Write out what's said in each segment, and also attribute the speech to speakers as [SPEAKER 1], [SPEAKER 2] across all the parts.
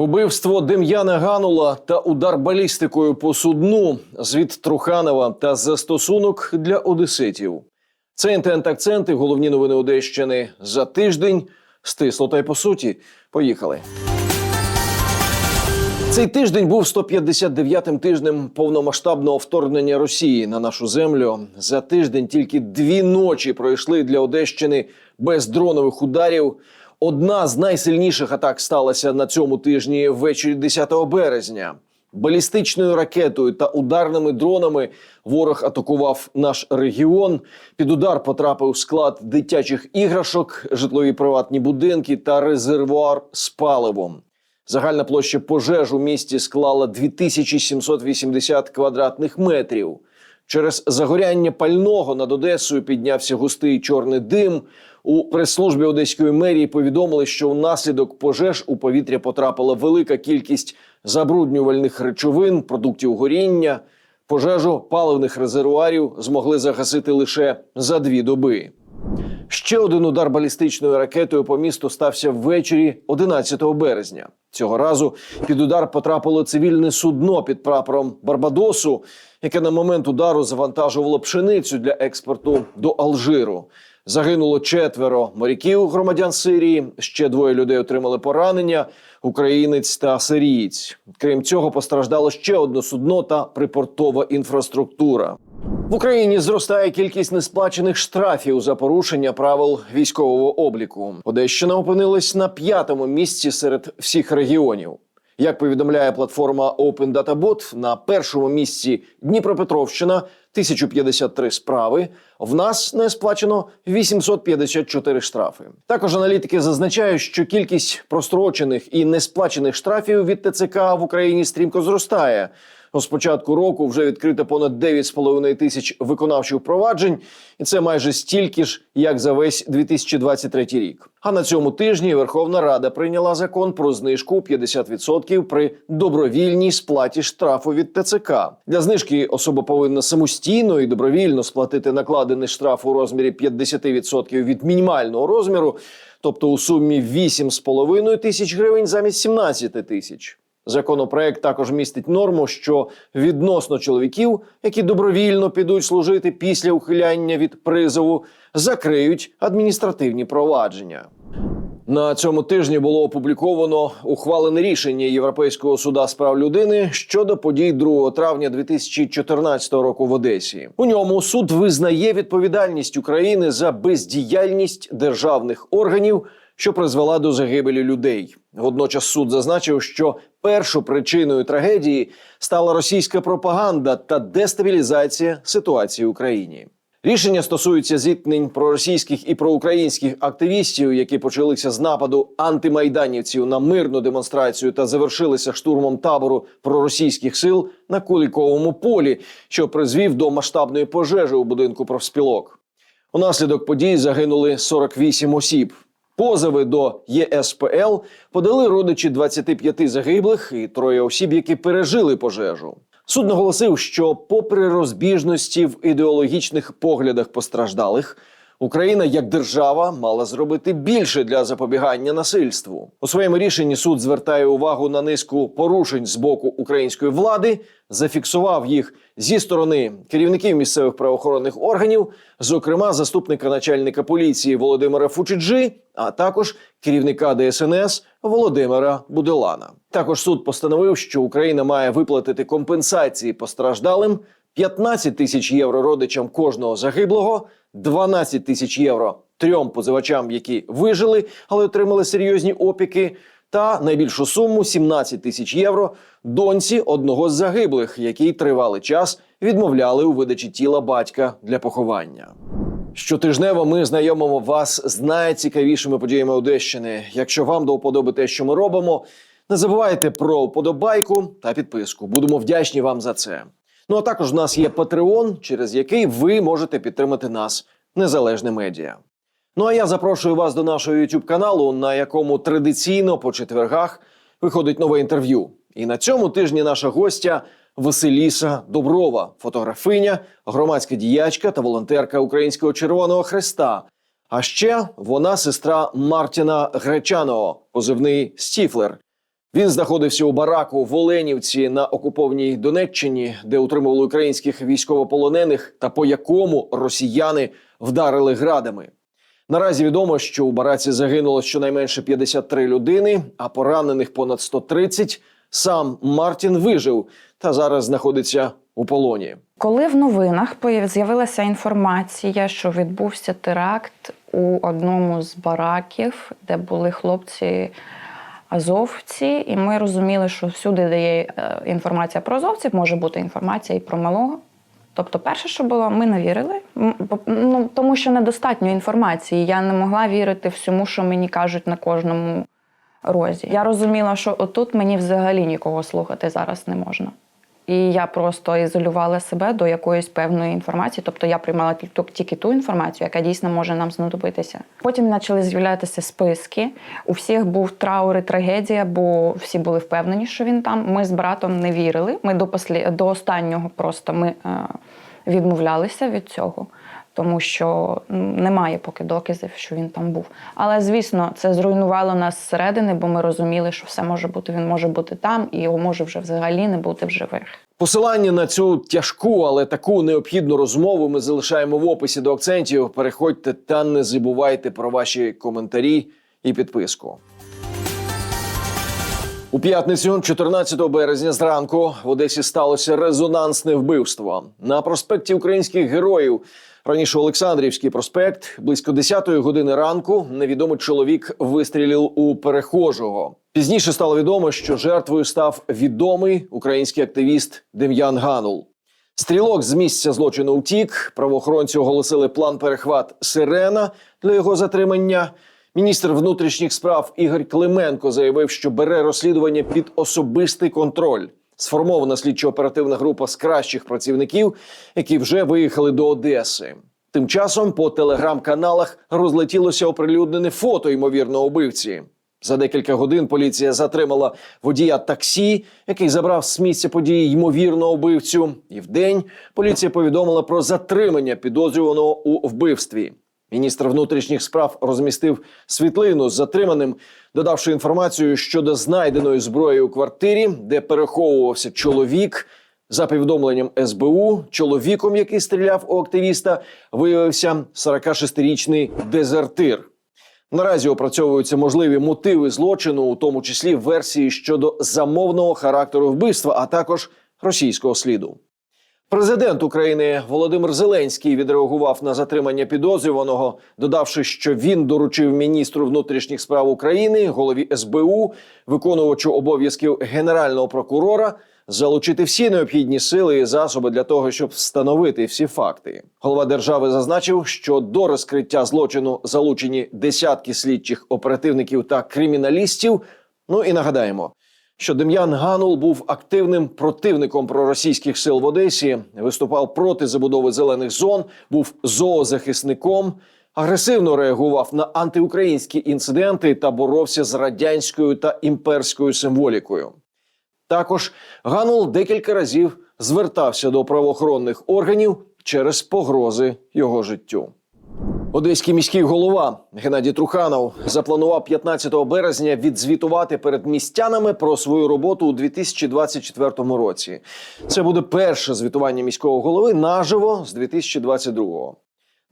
[SPEAKER 1] Убивство Дем'яна Ганула та удар балістикою по судну, звід Труханова та застосунок для одеситів. Це інтент акценти, головні новини Одещини за тиждень. Стисло та й по суті. Поїхали. Цей тиждень був 159-м тижнем повномасштабного вторгнення Росії на нашу землю. За тиждень тільки дві ночі пройшли для Одещини без дронових ударів. Одна з найсильніших атак сталася на цьому тижні ввечері 10 березня. Балістичною ракетою та ударними дронами ворог атакував наш регіон. Під удар потрапив склад дитячих іграшок, житлові приватні будинки та резервуар з паливом. Загальна площа пожеж у місті склала 2780 квадратних метрів. Через загоряння пального над Одесою піднявся густий чорний дим. У прес-службі Одеської мерії повідомили, що внаслідок пожеж у повітря потрапила велика кількість забруднювальних речовин, продуктів горіння. Пожежу паливних резервуарів змогли загасити лише за дві доби. Ще один удар балістичною ракетою по місту стався ввечері 11 березня. Цього разу під удар потрапило цивільне судно під прапором Барбадосу, яке на момент удару завантажувало пшеницю для експорту до Алжиру. Загинуло четверо моряків громадян Сирії. Ще двоє людей отримали поранення: українець та сирієць. Крім цього, постраждало ще одне судно та припортова інфраструктура. В Україні зростає кількість несплачених штрафів за порушення правил військового обліку. Одещина опинилась на п'ятому місці серед всіх регіонів. Як повідомляє платформа Open Data на першому місці Дніпропетровщина 1053 справи. В нас не сплачено 854 штрафи. Також аналітики зазначають, що кількість прострочених і несплачених штрафів від ТЦК в Україні стрімко зростає. З року вже відкрито понад 9,5 тисяч виконавчих проваджень, і це майже стільки ж, як за весь 2023 рік. А на цьому тижні Верховна Рада прийняла закон про знижку 50% при добровільній сплаті штрафу від ТЦК. Для знижки особа повинна самостійно і добровільно сплатити накладений штраф у розмірі 50% від мінімального розміру, тобто у сумі 8,5 тисяч гривень замість 17 тисяч. Законопроект також містить норму, що відносно чоловіків, які добровільно підуть служити після ухиляння від призову, закриють адміністративні провадження. На цьому тижні було опубліковано ухвалене рішення Європейського суда з прав людини щодо подій 2 травня 2014 року в Одесі. У ньому суд визнає відповідальність України за бездіяльність державних органів, що призвела до загибелі людей. Водночас суд зазначив, що першою причиною трагедії стала російська пропаганда та дестабілізація ситуації в Україні. Рішення стосується зіткнень проросійських і проукраїнських активістів, які почалися з нападу антимайданівців на мирну демонстрацію та завершилися штурмом табору проросійських сил на Куліковому полі, що призвів до масштабної пожежі у будинку профспілок. Унаслідок подій загинули 48 осіб. Позови до ЄСПЛ подали родичі 25 загиблих і троє осіб, які пережили пожежу. Суд наголосив, що, попри розбіжності в ідеологічних поглядах постраждалих, Україна як держава мала зробити більше для запобігання насильству. У своєму рішенні суд звертає увагу на низку порушень з боку української влади, зафіксував їх зі сторони керівників місцевих правоохоронних органів, зокрема заступника начальника поліції Володимира Фучиджи, а також керівника ДСНС Володимира Буделана. Також суд постановив, що Україна має виплатити компенсації постраждалим 15 тисяч євро родичам кожного загиблого, 12 тисяч євро трьом позивачам, які вижили, але отримали серйозні опіки. Та найбільшу суму 17 тисяч євро доньці одного з загиблих, який тривалий час відмовляли у видачі тіла батька для поховання. Щотижнево ми знайомимо вас з найцікавішими подіями Одещини. Якщо вам до вподоби те, що ми робимо, не забувайте про вподобайку та підписку. Будемо вдячні вам за це. Ну а також в нас є Patreon, через який ви можете підтримати нас, незалежне медіа. Ну а я запрошую вас до нашого youtube каналу, на якому традиційно по четвергах виходить нове інтерв'ю. І на цьому тижні наша гостя Василіса Доброва, фотографиня, громадська діячка та волонтерка Українського Червоного Хреста. А ще вона сестра Мартіна Гречаного, позивний Стіфлер. Він знаходився у бараку в Оленівці на окупованій Донеччині, де утримували українських військовополонених, та по якому росіяни вдарили градами. Наразі відомо, що у бараці загинуло щонайменше 53 людини, а поранених понад 130. Сам Мартін вижив та зараз знаходиться у полоні.
[SPEAKER 2] Коли в новинах з'явилася інформація, що відбувся теракт у одному з бараків, де були хлопці азовці, і ми розуміли, що всюди, де є е, інформація про азовців, може бути інформація і про малого. Тобто, перше, що було, ми не вірили, ну, тому що недостатньо інформації. Я не могла вірити всьому, що мені кажуть на кожному розі. Я розуміла, що отут мені взагалі нікого слухати зараз не можна. І я просто ізолювала себе до якоїсь певної інформації, тобто я приймала тільки, ту інформацію, яка дійсно може нам знадобитися. Потім почали з'являтися списки. У всіх був траур і трагедія, бо всі були впевнені, що він там. Ми з братом не вірили. Ми до послі... до останнього просто ми е... відмовлялися від цього. Тому що немає поки доказів, що він там був. Але звісно, це зруйнувало нас зсередини, бо ми розуміли, що все може бути. Він може бути там, і його може вже взагалі не бути в живих.
[SPEAKER 1] Посилання на цю тяжку, але таку необхідну розмову ми залишаємо в описі до акцентів. Переходьте та не забувайте про ваші коментарі і підписку. У п'ятницю, 14 березня, зранку в Одесі сталося резонансне вбивство на проспекті українських героїв. Раніше Олександрівський проспект близько 10-ї години ранку. Невідомий чоловік вистрілив у перехожого. Пізніше стало відомо, що жертвою став відомий український активіст Дем'ян Ганул. Стрілок з місця злочину втік. Правоохоронці оголосили план перехват Сирена для його затримання. Міністр внутрішніх справ Ігор Клименко заявив, що бере розслідування під особистий контроль. Сформована слідчо-оперативна група з кращих працівників, які вже виїхали до Одеси. Тим часом по телеграм-каналах розлетілося оприлюднене фото ймовірного убивці. За декілька годин поліція затримала водія таксі, який забрав з місця події ймовірного вбивцю. І вдень поліція повідомила про затримання підозрюваного у вбивстві. Міністр внутрішніх справ розмістив світлину з затриманим, додавши інформацію щодо знайденої зброї у квартирі, де переховувався чоловік. За повідомленням СБУ, чоловіком, який стріляв у активіста, виявився 46-річний дезертир. Наразі опрацьовуються можливі мотиви злочину, у тому числі версії щодо замовного характеру вбивства, а також російського сліду. Президент України Володимир Зеленський відреагував на затримання підозрюваного, додавши, що він доручив міністру внутрішніх справ України, голові СБУ, виконувачу обов'язків генерального прокурора, залучити всі необхідні сили і засоби для того, щоб встановити всі факти. Голова держави зазначив, що до розкриття злочину залучені десятки слідчих оперативників та криміналістів. Ну і нагадаємо, що Дем'ян Ганул був активним противником проросійських сил в Одесі, виступав проти забудови зелених зон, був зоозахисником, агресивно реагував на антиукраїнські інциденти та боровся з радянською та імперською символікою. Також Ганул декілька разів звертався до правоохоронних органів через погрози його життю. Одеський міський голова Геннадій Труханов запланував 15 березня відзвітувати перед містянами про свою роботу у 2024 році. Це буде перше звітування міського голови наживо з 2022-го.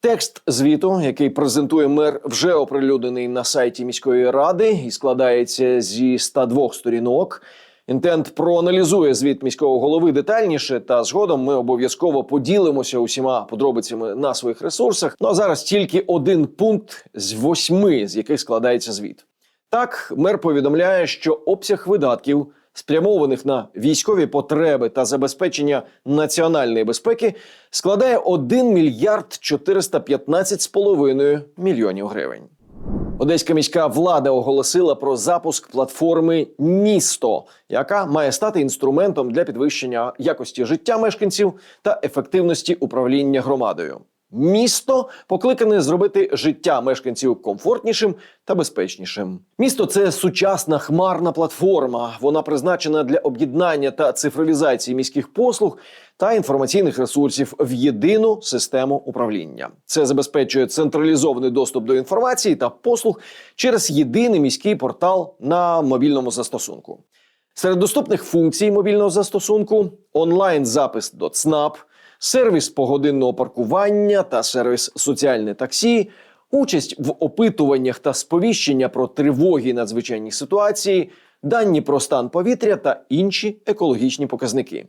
[SPEAKER 1] Текст звіту, який презентує мер, вже оприлюднений на сайті міської ради і складається зі 102 сторінок. Інтент проаналізує звіт міського голови детальніше, та згодом ми обов'язково поділимося усіма подробицями на своїх ресурсах. Ну а зараз тільки один пункт з восьми, з яких складається звіт. Так, мер повідомляє, що обсяг видатків, спрямованих на військові потреби та забезпечення національної безпеки, складає 1 мільярд 415,5 мільйонів гривень. Одеська міська влада оголосила про запуск платформи Місто, яка має стати інструментом для підвищення якості життя мешканців та ефективності управління громадою. Місто покликане зробити життя мешканців комфортнішим та безпечнішим. Місто це сучасна хмарна платформа. Вона призначена для об'єднання та цифровізації міських послуг та інформаційних ресурсів в єдину систему управління. Це забезпечує централізований доступ до інформації та послуг через єдиний міський портал на мобільному застосунку. Серед доступних функцій мобільного застосунку онлайн-запис до ЦНАП, сервіс погодинного паркування та сервіс соціальне таксі, участь в опитуваннях та сповіщення про тривоги надзвичайні ситуації, дані про стан повітря та інші екологічні показники.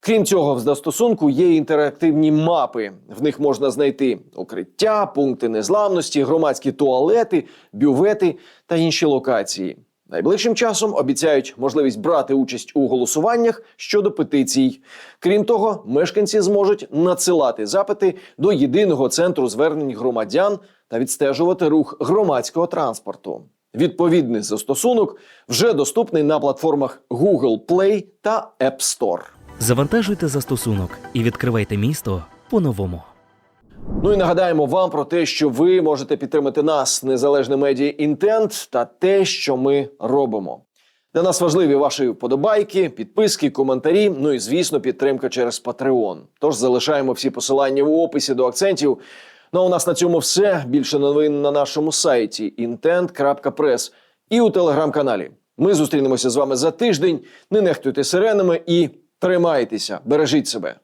[SPEAKER 1] Крім цього, в застосунку є інтерактивні мапи. В них можна знайти укриття, пункти незламності, громадські туалети, бювети та інші локації. Найближчим часом обіцяють можливість брати участь у голосуваннях щодо петицій. Крім того, мешканці зможуть надсилати запити до єдиного центру звернень громадян та відстежувати рух громадського транспорту. Відповідний застосунок вже доступний на платформах Google Play та App Store.
[SPEAKER 3] Завантажуйте застосунок і відкривайте місто по-новому.
[SPEAKER 1] Ну і нагадаємо вам про те, що ви можете підтримати нас, незалежне медіа інтент та те, що ми робимо. Для нас важливі ваші вподобайки, підписки, коментарі. Ну і звісно, підтримка через Patreon. Тож залишаємо всі посилання в описі до акцентів. Ну а у нас на цьому все. Більше новин на нашому сайті intent.press і у телеграм-каналі. Ми зустрінемося з вами за тиждень. Не нехтуйте сиренами і тримайтеся, бережіть себе.